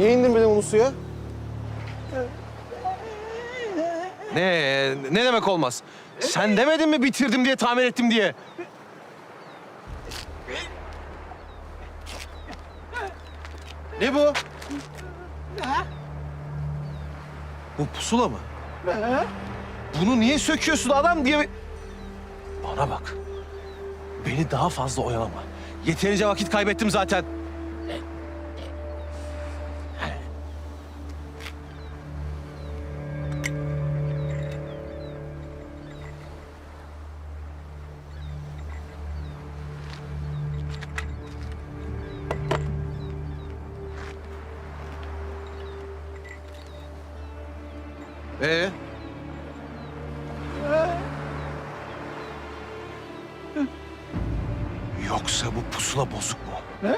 Niye indirmedin onu suya? Ne? Ne demek olmaz? Sen demedin mi bitirdim diye, tamir ettim diye? Ne bu? Bu pusula mı? Bunu niye söküyorsun adam diye... Bana bak. Beni daha fazla oyalama. Yeterince vakit kaybettim zaten. Ee? Yoksa bu pusula bozuk mu?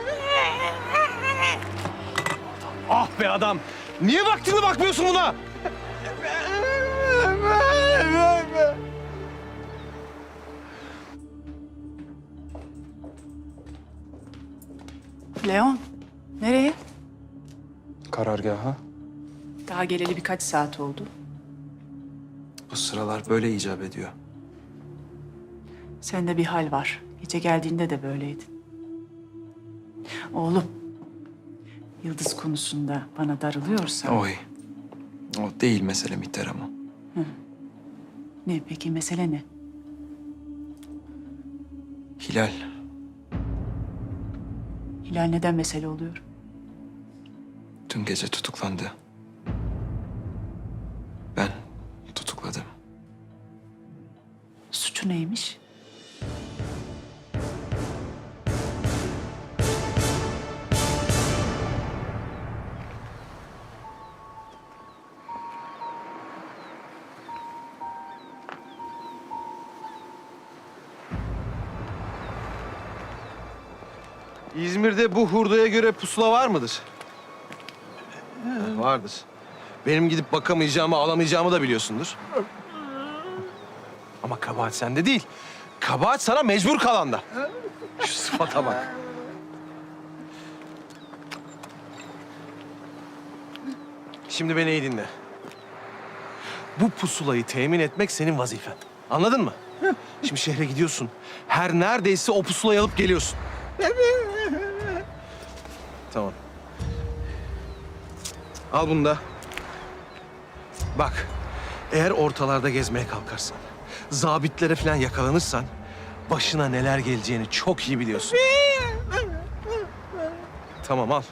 ah be adam! Niye vaktinde bakmıyorsun buna? Leon, nereye? Karargaha. Daha geleli birkaç saat oldu. Bu sıralar böyle icap ediyor. Sende bir hal var. Gece geldiğinde de böyleydin. Oğlum, Yıldız konusunda bana darılıyorsan... Oy. O değil mesele Mihter ama. Ne peki, mesele ne? Hilal. Hilal neden mesele oluyor? Dün gece tutuklandı. Suçu neymiş? İzmir'de bu hurdaya göre pusula var mıdır? Ha, vardır. Benim gidip bakamayacağımı, alamayacağımı da biliyorsundur. Ama kabahat sende değil. Kabahat sana mecbur kalanda. Şu sıfata bak. Şimdi beni iyi dinle. Bu pusulayı temin etmek senin vazifen. Anladın mı? Şimdi şehre gidiyorsun. Her neredeyse o pusulayı alıp geliyorsun. Tamam. Al bunu da. Bak, eğer ortalarda gezmeye kalkarsan, zabitlere falan yakalanırsan, başına neler geleceğini çok iyi biliyorsun. Tamam al.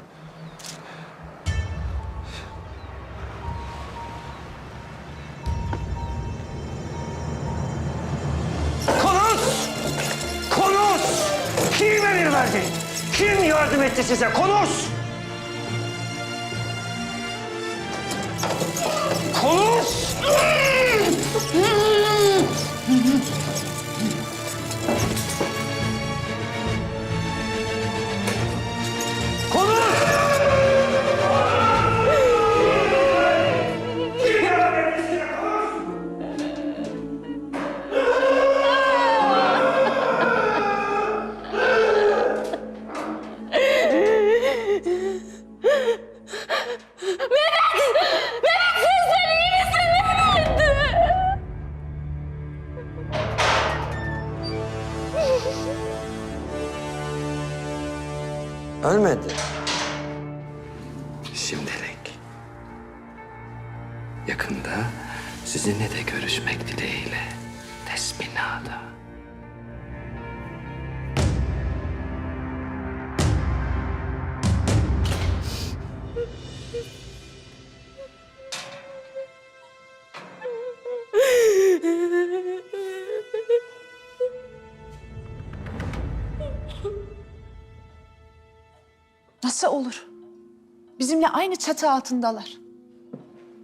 Konuş! Konuş! Kim emir verdi? Kim yardım etti size? Konuş! Konuş! Ölmedi. Şimdilik. Yakında sizinle de görüşmek dileğiyle. Tesbinada. Nasıl olur? Bizimle aynı çatı altındalar.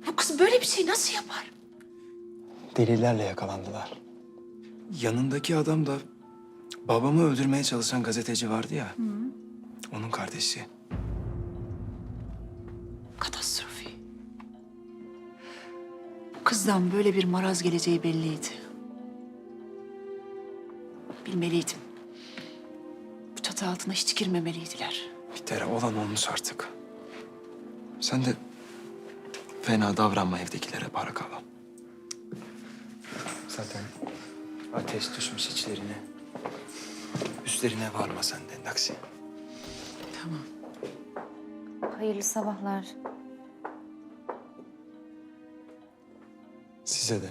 Bu kız böyle bir şey nasıl yapar? Delillerle yakalandılar. Yanındaki adam da babamı öldürmeye çalışan gazeteci vardı ya. Onun kardeşi. Katastrofi. Bu kızdan böyle bir maraz geleceği belliydi. Bilmeliydim. Bu çatı altına hiç girmemeliydiler. Mihter'e olan olmuş artık. Sen de fena davranma evdekilere para kalan. Zaten ateş düşmüş içlerine. Üstlerine varma sen de Naksi. Hayırlı sabahlar. Size de.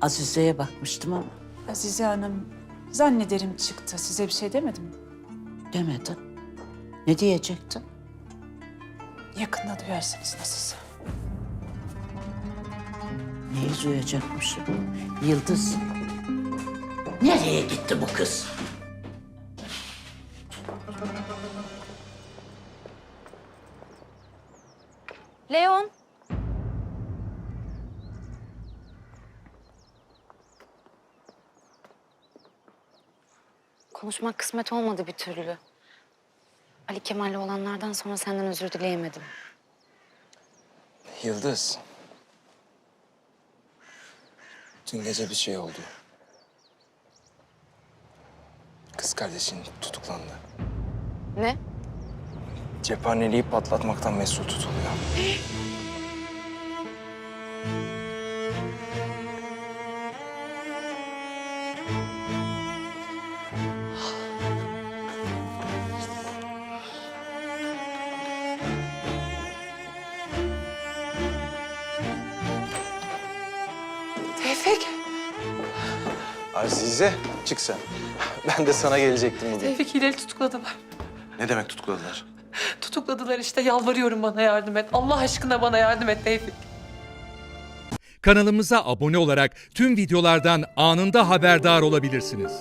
Azize'ye bakmıştım ama Azize Hanım zannederim çıktı. Size bir şey demedim mi? demedin. Ne diyecektin? Yakında duyarsınız nasılsa. Neyi duyacakmışım? Yıldız. Nereye gitti bu kız? Leon. Konuşmak kısmet olmadı bir türlü. Ali Kemal'le olanlardan sonra senden özür dileyemedim. Yıldız. Dün gece bir şey oldu. Kız kardeşin tutuklandı. Ne? Cephaneliği patlatmaktan mesul tutuluyor. Azize çık sen. Ben de sana gelecektim bugün. Tevfik Hilal'i tutukladılar. Ne demek tutukladılar? Tutukladılar işte yalvarıyorum bana yardım et. Allah aşkına bana yardım et Tevfik. Kanalımıza abone olarak tüm videolardan anında haberdar olabilirsiniz.